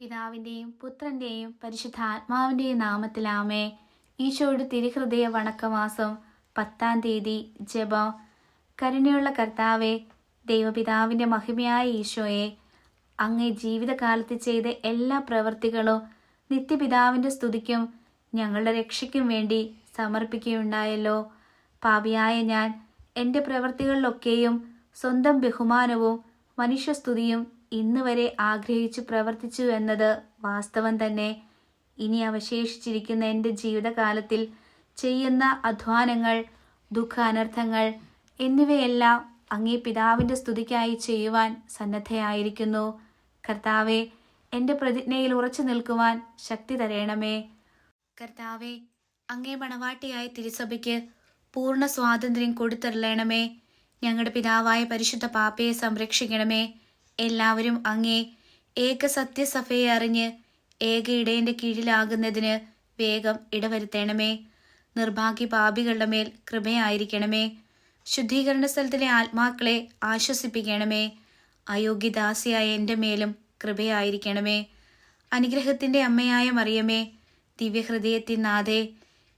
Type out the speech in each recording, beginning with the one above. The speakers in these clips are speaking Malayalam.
പിതാവിന്റെയും പുത്രന്റെയും പരിശുദ്ധാത്മാവിന്റെയും നാമത്തിലാമേ ഈശോയുടെ തിരുഹൃദയ വണക്കമാസം പത്താം തീയതി ജപം. കരുണയുള്ള കർത്താവെ ദൈവപിതാവിന്റെ മഹിമയായ ഈശോയെ അങ്ങേ ജീവിതകാലത്ത് ചെയ്ത എല്ലാ പ്രവൃത്തികളും നിത്യപിതാവിന്റെ സ്തുതിക്കും ഞങ്ങളുടെ രക്ഷയ്ക്കും വേണ്ടി സമർപ്പിക്കുകയുണ്ടായല്ലോ. പാപിയായ ഞാൻ എന്റെ പ്രവൃത്തികളിലൊക്കെയും സ്വന്തം ബഹുമാനവും മനുഷ്യസ്തുതിയും ഇന്ന് വരെ ആഗ്രഹിച്ചു പ്രവർത്തിച്ചു എന്നത് വാസ്തവം തന്നെ. ഇനി അവശേഷിച്ചിരിക്കുന്ന എന്റെ ജീവിതകാലത്തിൽ ചെയ്യുന്ന അധ്വാനങ്ങൾ ദുഃഖ അനർത്ഥങ്ങൾ എന്നിവയെല്ലാം അങ്ങേ പിതാവിന്റെ സ്തുതിക്കായി ചെയ്യുവാൻ സന്നദ്ധയായിരിക്കുന്നു. കർത്താവെ എന്റെ പ്രതിജ്ഞയിൽ ഉറച്ചു നിൽക്കുവാൻ ശക്തി തരയണമേ കർത്താവെ അങ്ങേ മണവാട്ടിയായ തിരുസഭയ്ക്ക് പൂർണ സ്വാതന്ത്ര്യം കൊടുത്തരളണമേ ഞങ്ങളുടെ പിതാവായ പരിശുദ്ധ പാപ്പയെ സംരക്ഷിക്കണമേ. എല്ലാവരും അങ്ങേ ഏക സത്യസഭയെ അറിഞ്ഞ് ഏക ഇടയന്റെ കീഴിലാകുന്നതിന് വേഗം ഇടവരുത്തേണമേ. നിർഭാഗ്യ പാപികളുടെ മേൽ കൃപയായിരിക്കണമേ. ശുദ്ധീകരണ സ്ഥലത്തിലെ ആത്മാക്കളെ ആശ്വസിപ്പിക്കണമേ. അയോഗ്യദാസിയായ എന്റെ മേലും കൃപയായിരിക്കണമേ. അനുഗ്രഹത്തിന്റെ അമ്മയായ മറിയമേ ദിവ്യഹൃദയത്തിൻ നാഥേ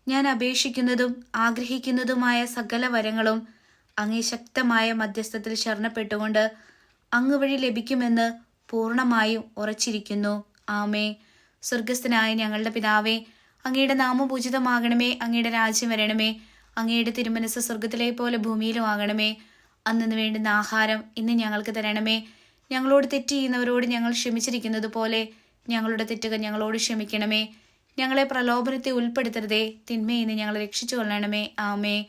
ഞാൻ അപേക്ഷിക്കുന്നതും ആഗ്രഹിക്കുന്നതുമായ സകല വരങ്ങളും അങ്ങേ ശക്തമായ മധ്യസ്ഥത്തിൽ ശരണപ്പെട്ടുകൊണ്ട് അങ്ങ് വഴി ലഭിക്കുമെന്ന് പൂർണമായും ഉറച്ചിരിക്കുന്നു. ആമേ സ്വർഗസ്ഥനായ ഞങ്ങളുടെ പിതാവേ അങ്ങയുടെ നാമപൂജിതമാകണമേ അങ്ങയുടെ രാജ്യം വരണമേ അങ്ങയുടെ തിരുമനസ് സ്വർഗത്തിലെ പോലെ ഭൂമിയിലും ആകണമേ. അന്നു വേണ്ടുന്ന ആഹാരം ഇന്ന് ഞങ്ങൾക്ക് തരണമേ. ഞങ്ങളോട് തെറ്റ് ചെയ്യുന്നവരോട് ഞങ്ങൾ ക്ഷമിച്ചിരിക്കുന്നത് പോലെ ഞങ്ങളുടെ തെറ്റുകൾ ഞങ്ങളോട് ക്ഷമിക്കണമേ. ഞങ്ങളെ പ്രലോഭനത്തെ ഉൾപ്പെടുത്തരുതേ തിന്മയിൽ നിന്ന് ഞങ്ങളെ രക്ഷിച്ചു കൊള്ളണമേ ആമേ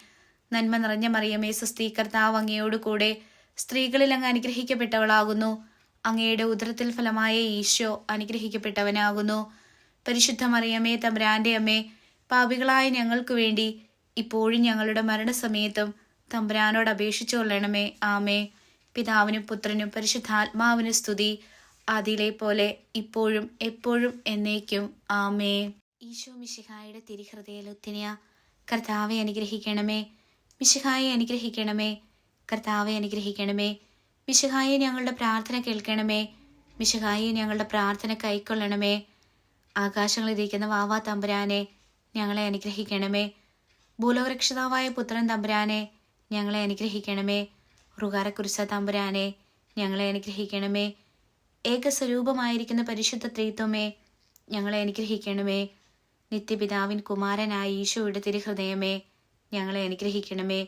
നന്മ നിറഞ്ഞ മറിയമേ സ്വസ്തീകർത്താവ് കർത്താവ് അങ്ങയോട് കൂടെ സ്ത്രീകളിൽ അങ്ങ് അനുഗ്രഹിക്കപ്പെട്ടവളാകുന്നു. അങ്ങയുടെ ഉദരത്തിൽ ഫലമായ ഈശോ അനുഗ്രഹിക്കപ്പെട്ടവനാകുന്നു. പരിശുദ്ധ മറിയമേ തമ്പുരാന്റെ അമ്മേ പാപികളായ ഞങ്ങൾക്ക് വേണ്ടി ഇപ്പോഴും ഞങ്ങളുടെ മരണസമയത്തും തമ്പുരാനോട് അപേക്ഷിച്ചു കൊള്ളണമേ. ആമേ പിതാവിനും പുത്രനും പരിശുദ്ധാത്മാവിനും സ്തുതി. അതിലെ പോലെ ഇപ്പോഴും എപ്പോഴും എന്നേക്കും. ആമേ ഈശോ മിശിഹായുടെ തിരിഹൃദയലുത്തിനിയ കർത്താവെ അനുഗ്രഹിക്കണമേ. മിശിഹായെ അനുഗ്രഹിക്കണമേ. കർത്താവെ അനുഗ്രഹിക്കണമേ. മിശിഹായെ ഞങ്ങളുടെ പ്രാർത്ഥന കേൾക്കണമേ. മിശിഹായെ ഞങ്ങളുടെ പ്രാർത്ഥന കൈക്കൊള്ളണമേ. ആകാശങ്ങളിരിക്കുന്ന വാവാ തമ്പുരാനെ ഞങ്ങളെ അനുഗ്രഹിക്കണമേ. ഭൂലോകരക്ഷിതാവായ പുത്രൻ തമ്പുരാനെ ഞങ്ങളെ അനുഗ്രഹിക്കണമേ. റുകാരക്കുരിശ തമ്പുരാനെ ഞങ്ങളെ അനുഗ്രഹിക്കണമേ. ഏകസ്വരൂപമായിരിക്കുന്ന പരിശുദ്ധ ത്രീത്വമേ ഞങ്ങളെ അനുഗ്രഹിക്കണമേ. നിത്യപിതാവിൻ കുമാരനായ ഈശോയുടെ തിരുഹൃദയമേ ഞങ്ങളെ അനുഗ്രഹിക്കണമേ.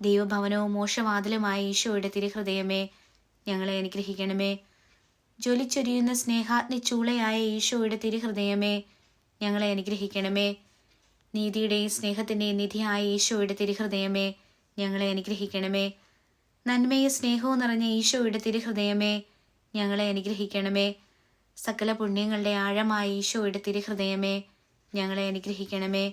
ദൈവഭവനവും മോശവാതിലുമായ ഈശോയുടെ തിരുഹൃദയമേ ഞങ്ങളെ അനുഗ്രഹിക്കണമേ. ജ്വലിച്ചൊരിയുന്ന സ്നേഹാഗ്നി ചൂളയായ ഈശോയുടെ തിരുഹൃദയമേ ഞങ്ങളെ അനുഗ്രഹിക്കണമേ. നീതിയുടെയും സ്നേഹത്തിന്റെയും നിധിയായ ഈശോയുടെ തിരുഹൃദയമേ ഞങ്ങളെ അനുഗ്രഹിക്കണമേ. നന്മയും സ്നേഹവും നിറഞ്ഞ ഈശോയുടെ തിരുഹൃദയമേ ഞങ്ങളെ അനുഗ്രഹിക്കണമേ. സകല പുണ്യങ്ങളുടെ ആഴമായ ഈശോയുടെ തിരുഹൃദയമേ ഞങ്ങളെ അനുഗ്രഹിക്കണമേ.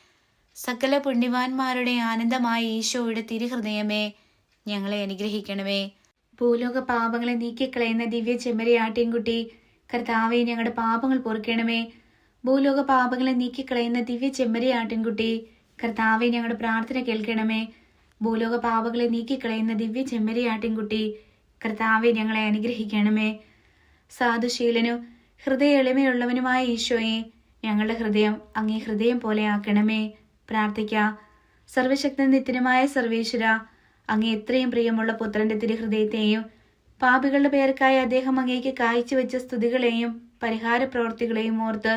സകല പുണ്യവാന്മാരുടെ ആനന്ദമായ ഈശോയുടെ തിരുഹൃദയമേ ഞങ്ങളെ അനുഗ്രഹിക്കണമേ. ഭൂലോക പാപങ്ങളെ നീക്കിക്കളയുന്ന ദിവ്യ ചെമ്മരിയാട്ടിൻകുട്ടി കർത്താവെ ഞങ്ങളുടെ പാപങ്ങൾ പൊറുക്കണമേ. ഭൂലോക പാപങ്ങളെ നീക്കിക്കളയുന്ന ദിവ്യ ചെമ്മരിയാട്ടിൻകുട്ടി കർത്താവെ ഞങ്ങളുടെ പ്രാർത്ഥന കേൾക്കണമേ. ഭൂലോക പാപങ്ങളെ നീക്കിക്കളയുന്ന ദിവ്യ ചെമ്മരിയാട്ടിൻകുട്ടി കർത്താവെ ഞങ്ങളെ അനുഗ്രഹിക്കണമേ. സാധുശീലനും ഹൃദയ എളിമയുള്ളവനുമായ ഈശോയെ ഞങ്ങളുടെ ഹൃദയം അങ്ങേ ഹൃദയം പോലെ ആക്കണമേ. പ്രാർത്ഥിക്കാം. സർവശക്തൻ നിത്യനുമായ സർവേശ്വര അങ്ങേ എത്രയും പ്രിയമുള്ള പുത്രന്റെ തിരുഹൃദയത്തെയും പാപികളുടെ പേർക്കായി അദ്ദേഹം അങ്ങേക്ക് കാഴ്ചവെച്ച സ്തുതികളെയും പരിഹാര പ്രവർത്തികളെയും ഓർത്ത്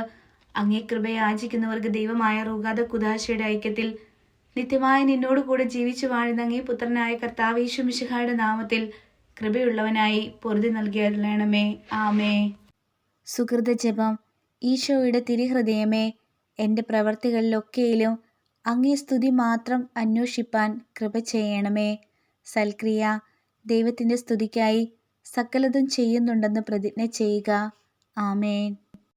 അങ്ങേ കൃപയെ യാചിക്കുന്നവർക്ക് ദൈവമായ റൂഗാദ കുദാശയുടെ ഐക്യത്തിൽ നിത്യമായ നിന്നോട് കൂടെ ജീവിച്ചു വാഴുന്ന അങ്ങേ പുത്രനായ കർത്താവേശു മിശിഹായുടെ നാമത്തിൽ കൃപയുള്ളവനായി പൊറുതി നൽകിയരുളണമേ ആമേ. സുഹൃത ജപം ഈശോയുടെ തിരുഹൃദയമേ എന്റെ പ്രവർത്തികളിലൊക്കെയിലും അങ്ങേ സ്തുതി മാത്രം അന്വേഷിപ്പാൻ കൃപ ചെയ്യണമേ. സൽക്രിയ ദൈവത്തിന്റെ സ്തുതിക്കായി സകലതും ചെയ്യുന്നുണ്ടെന്ന് പ്രതിജ്ഞ ചെയ്യുക. ആമേൻ.